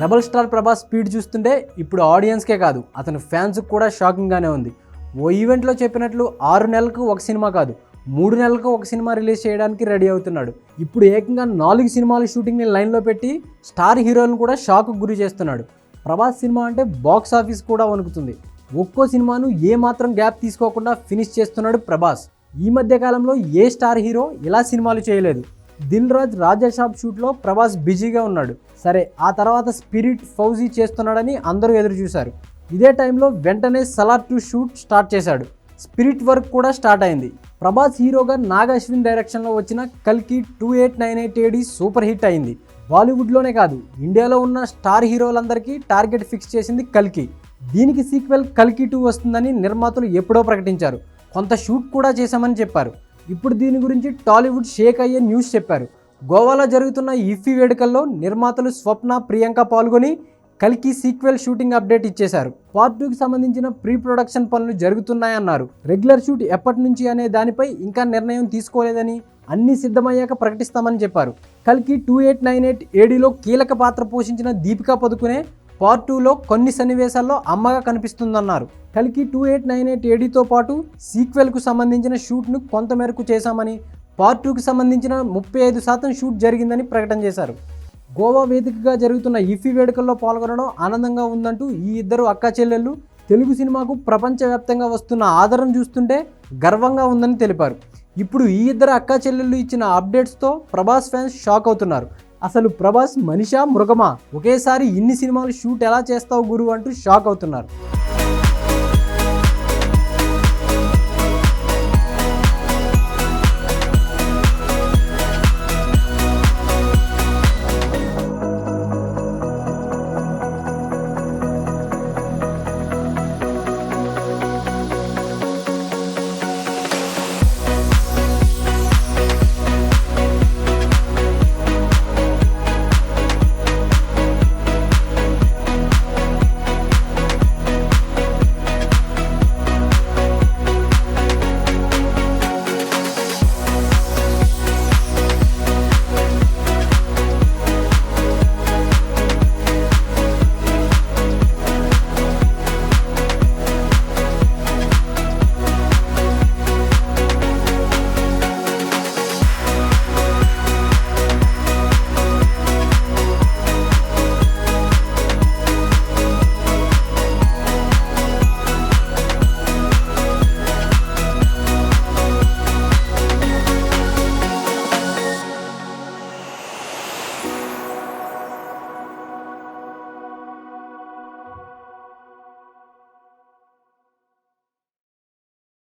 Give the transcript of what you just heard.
Rebel star Prabhas speed చూస్తుంటే ఇప్పుడు ఆడియన్స్కే కాదు అతని ఫ్యాన్స్కి కూడా షాకింగ్గానే ఉంది. ఓ ఈవెంట్లో చెప్పినట్లు ఆరు నెలలకు ఒక సినిమా కాదు మూడు నెలలకు ఒక సినిమా రిలీజ్ చేయడానికి రెడీ అవుతున్నాడు. ఇప్పుడు ఏకంగా నాలుగు సినిమాల షూటింగ్ని లైన్లో పెట్టి స్టార్ హీరోలను కూడా షాక్కు గురి చేస్తున్నాడు. ప్రభాస్ సినిమా అంటే బాక్స్ ఆఫీస్ కూడా వణుకుతుంది. ఒక్కో సినిమాను ఏ మాత్రం గ్యాప్ తీసుకోకుండా ఫినిష్ చేస్తున్నాడు ప్రభాస్. ఈ మధ్య కాలంలో ఏ స్టార్ హీరో ఇలా సినిమాలు చేయలేదు. దిల్ రాజ్ రాజా షాప్ షూట్లో ప్రభాస్ బిజీగా ఉన్నాడు. సరే ఆ తర్వాత స్పిరిట్ ఫౌజీ చేస్తున్నాడని అందరూ ఎదురు చూశారు. ఇదే టైంలో వెంటనే సలార్ టు షూట్ స్టార్ట్ చేశాడు. స్పిరిట్ వర్క్ కూడా స్టార్ట్ అయింది. ప్రభాస్ హీరోగా నాగ్ అశ్విన్ డైరెక్షన్లో వచ్చిన కల్కి two eight nine eight AD super hit అయింది. బాలీవుడ్లోనే కాదు ఇండియాలో ఉన్న స్టార్ హీరోలందరికీ టార్గెట్ ఫిక్స్ చేసింది కల్కి. దీనికి సీక్వెల్ కల్కి టూ వస్తుందని నిర్మాతలు ఎప్పుడో ప్రకటించారు. కొంత షూట్ కూడా చేశామని చెప్పారు. ఇప్పుడు దీని గురించి టాలీవుడ్ షేక్ అయ్యే న్యూస్ చెప్పారు. గోవాలో జరుగుతున్న ఇఫీ వేడుకల్లో నిర్మాతలు స్వప్న ప్రియాంక పాల్గొని కల్కి సీక్వెల్ షూటింగ్ అప్డేట్ ఇచ్చేశారు. పార్ట్ టూకి సంబంధించిన ప్రీ ప్రొడక్షన్ పనులు జరుగుతున్నాయన్నారు. రెగ్యులర్ షూట్ ఎప్పటి నుంచి అనే దానిపై ఇంకా నిర్ణయం తీసుకోలేదని అన్ని సిద్ధమయ్యాక ప్రకటిస్తామని చెప్పారు. కల్కి టూ ఎయిట్ నైన్ ఎయిట్ ఏడీలో కీలక పాత్ర పోషించిన దీపికా పదుకునే పార్ట్ టూలో కొన్ని సన్నివేశాల్లో అమ్మగా కనిపిస్తుందన్నారు. కలికి టూ ఎయిట్ నైన్ ఎయిట్ ఏడీతో పాటు సీక్వెల్కు సంబంధించిన షూట్ను కొంతమేరకు చేశామని పార్ట్ టూకి సంబంధించిన ముప్పై ఐదు శాతం షూట్ జరిగిందని ప్రకటన చేశారు. గోవా వేదికగా జరుగుతున్న ఇఫీ వేడుకల్లో పాల్గొనడం ఆనందంగా ఉందంటూ ఈ ఇద్దరు అక్క చెల్లెళ్ళు తెలుగు సినిమాకు ప్రపంచవ్యాప్తంగా వస్తున్న ఆదరణ చూస్తుంటే గర్వంగా ఉందని తెలిపారు. ఇప్పుడు ఈ ఇద్దరు అక్క చెల్లెళ్ళు ఇచ్చిన అప్డేట్స్తో ప్రభాస్ ఫ్యాన్స్ షాక్ అవుతున్నారు. అసలు ప్రభాస్ మనిషా మృగమా? ఒకేసారి ఇన్ని సినిమాలు షూట్ ఎలా చేస్తావు గురు అంటూ షాక్ అవుతున్నారు.